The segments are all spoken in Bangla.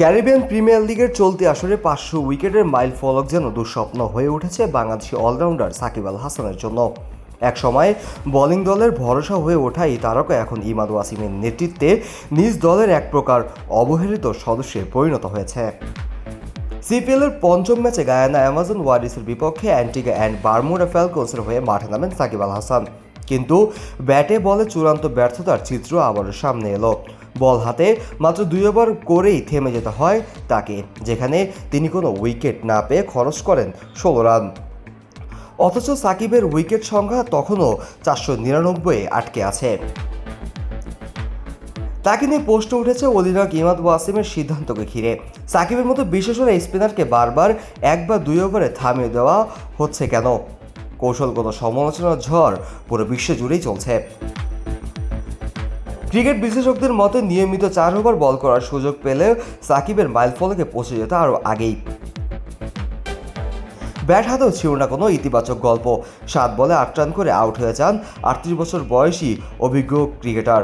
ক্যারিবিয়ান প্রিমিয়ার লিগের চলতি আসরে পাঁচশো উইকেটের মাইল ফলক যেন দুঃস্বপ্ন হয়ে উঠেছে বাংলাদেশি অলরাউন্ডার সাকিব আল হাসানের জন্য। এক সময় বোলিং দলের ভরসা হয়ে ওঠা এই তারকা এখন ইমাদ ওয়াসিমের নেতৃত্বে নিজ দলের এক প্রকার অবহেলিত সদস্যে পরিণত হয়েছে। সিপিএলের পঞ্চম ম্যাচে গায়ানা অ্যামাজন ওয়ারিসের বিপক্ষে অ্যান্টিগা অ্যান্ড বারমুডা ফ্যালকোসের হয়ে মাঠে নামেন সাকিব আল হাসান। কিন্তু ব্যাটে বলে চূড়ান্ত ব্যর্থতার চিত্র আবারও সামনে এলো। বল হাতে মাত্র দুই ওভার করেই থেমে যেতে হয় তাকে, যেখানে তিনি কোনো উইকেট না পেয়ে খরচ করেন ষোলো রান। অথচ সাকিবের উইকেট সংখ্যা তখনও চারশো নিরানব্বই আটকে আছে। তাকে নিয়ে প্রশ্ন উঠেছে অধিনায়ক ইমাদ ওয়াসিমের সিদ্ধান্তকে ঘিরে। সাকিবের মতো বিশেষণ স্পিনারকে বারবার এক বা দুই ওভারে থামিয়ে দেওয়া হচ্ছে কেন? কৌশলগত সমালোচনার ঝড় পুরো বিশ্ব জুড়েই চলছে। ক্রিকেট বিশেষজ্ঞদের মতে, নিয়মিত চার ওভার বল করার সুযোগ পেলে সাকিবের মাইল ফলকে পৌঁছে যেত আরও আগেই। ব্যাট হাতেও ছিল না কোনো ইতিবাচক গল্প। সাত বলে আট রান করে আউট হয়ে যান আটত্রিশ বছর বয়সী অভিজ্ঞ ক্রিকেটার।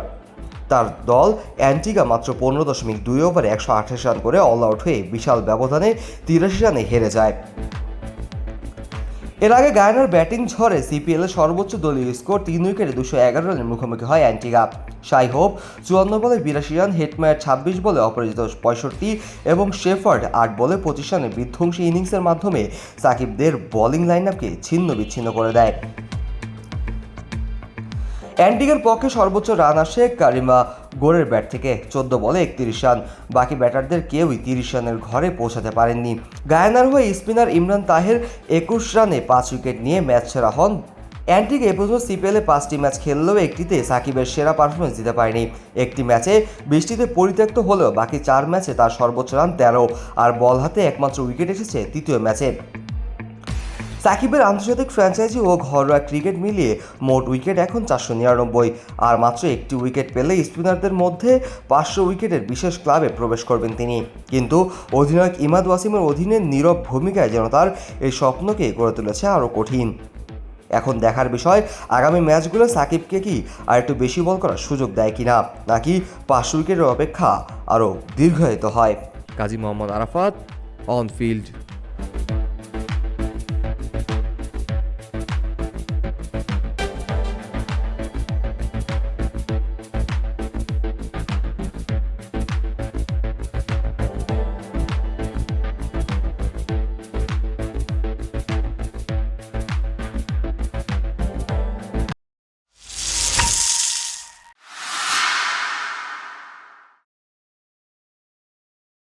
তার দল অ্যান্টিগা মাত্র পনেরো দশমিক দুই ওভারে একশো আঠাশ রান করে অল আউট হয়ে বিশাল ব্যবধানে তিরাশি রানে হেরে যায়। এর আগে গায়নার ব্যাটিং ঝড়ে সিপিএল এর সর্বোচ্চ দলীয় স্কোর তিন উইকেটে দুশো এগারো রানের মুখোমুখি হয় অ্যান্টিগা সাই হোপ চুয়ান্ন বলে বিরাশি রান হেটমায়ার ছাব্বিশ বলে অপরাজিত পঁয়ষট্টি এবং শেফার্ড আট বলে পঁচিশ রানের বিধ্বংসী ইনিংসের মাধ্যমে সাকিবদের বোলিং লাইন আপকে ছিন্ন বিচ্ছিন্ন করে দেয়। অ্যান্টিগের পক্ষে সর্বোচ্চ রান আসে কারিমা গোরের ব্যাট থেকে। চোদ্দ বলে একত্রিশ রান। বাকি ব্যাটারদের কেউই তিরিশ রানের ঘরে পৌঁছাতে পারেননি। গায়ানার হয়ে স্পিনার ইমরান তাহের একুশ রানে পাঁচ উইকেট নিয়ে ম্যাচ সেরা হন। অ্যান্টিক এ পর্যন্ত সিপিএলে পাঁচটি ম্যাচ খেললেও একটিতে সাকিবের সেরা পারফরমেন্স দিতে পারেনি। একটি ম্যাচে বৃষ্টিতে পরিত্যক্ত হলেও বাকি চার ম্যাচে তার সর্বোচ্চ রান তেরো, আর বল হাতে একমাত্র উইকেট এসেছে তৃতীয় ম্যাচে। সাকিবের আন্তর্জাতিক ফ্র্যাঞ্চাইজি ও ঘরোয়া ক্রিকেট মিলিয়ে মোট উইকেট এখন চারশো নিরানব্বই। আর মাত্র একটি উইকেট পেলে স্পিনারদের মধ্যে পাঁচশো উইকেটের বিশেষ ক্লাবে প্রবেশ করবেন তিনি। কিন্তু অধিনায়ক ইমাদ ওয়াসিমের অধীনে নীরব ভূমিকায় যেন তার এই স্বপ্নকে গড়ে তুলেছে আরও কঠিন। এখন দেখার বিষয়, আগামী ম্যাচগুলো সাকিবকে কি আর একটু বেশি বল করার সুযোগ দেয় কিনা, নাকি পাঁচশো উইকেটের অপেক্ষা আরও দীর্ঘায়িত হয়? Kazi Mohammad Arafat, on field.